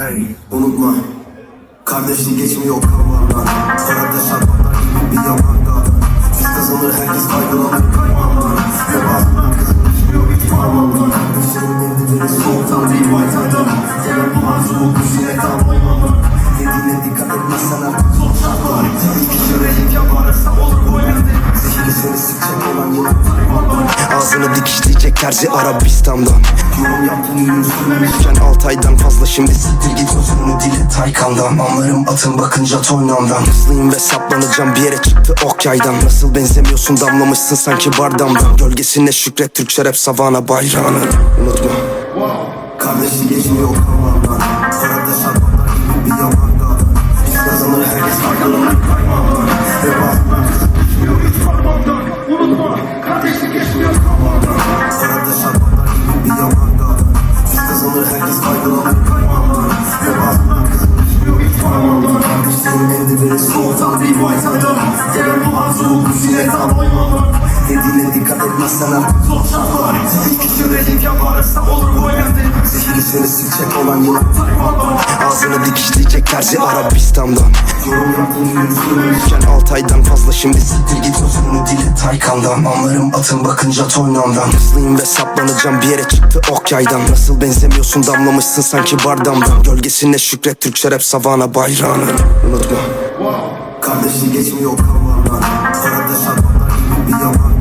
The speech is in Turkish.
Hey unutma. Kardeşlik geçmiyor kavramdan Arada şartlar gibi bir yamanda Biz kazanır herkes faydalanır terzi Arabistan'dan Yorum yaptın ürün sürmemiş Sen 6 aydan fazla şimdi siktir git özünü dile Taykan'dan Anlarım atın bakınca toynamdan Hızlıyım ve saplanacağım bir yere çıktı ok yaydan Nasıl benzemiyorsun damlamışsın sanki bardamdan Gölgesine şükret Türkçe rap savana bayrağını Unutma. Kardeşlik geçmiyor kavramdan Arada şartlar gibi bir yamanda soğuktan bir baytardan Gelen bu arzu bu tam oymamak Dediğine dikkat etmezsen artık zor şartlar. İki şörelik yaparsa olur bu evde Zihni seni sıkacak olan yılan Ağzını dikişleyecek terzi Arabistan'dan. Yorum Sen 6 aydan fazla şimdi siktir git. Özünü dile Taykan'dan Anlarım atın bakınca toynamdan Hızlıyım ve saplanacağım bir yere çıktı ok yaydan. Nasıl benzemiyorsun damlamışsın sanki bardamdan. Gölgesine şükret Türkçe rap savana bayrağını Unutma Kardeşlik geçmiyor kavramdan Sarada şartlar gibi bir yalan.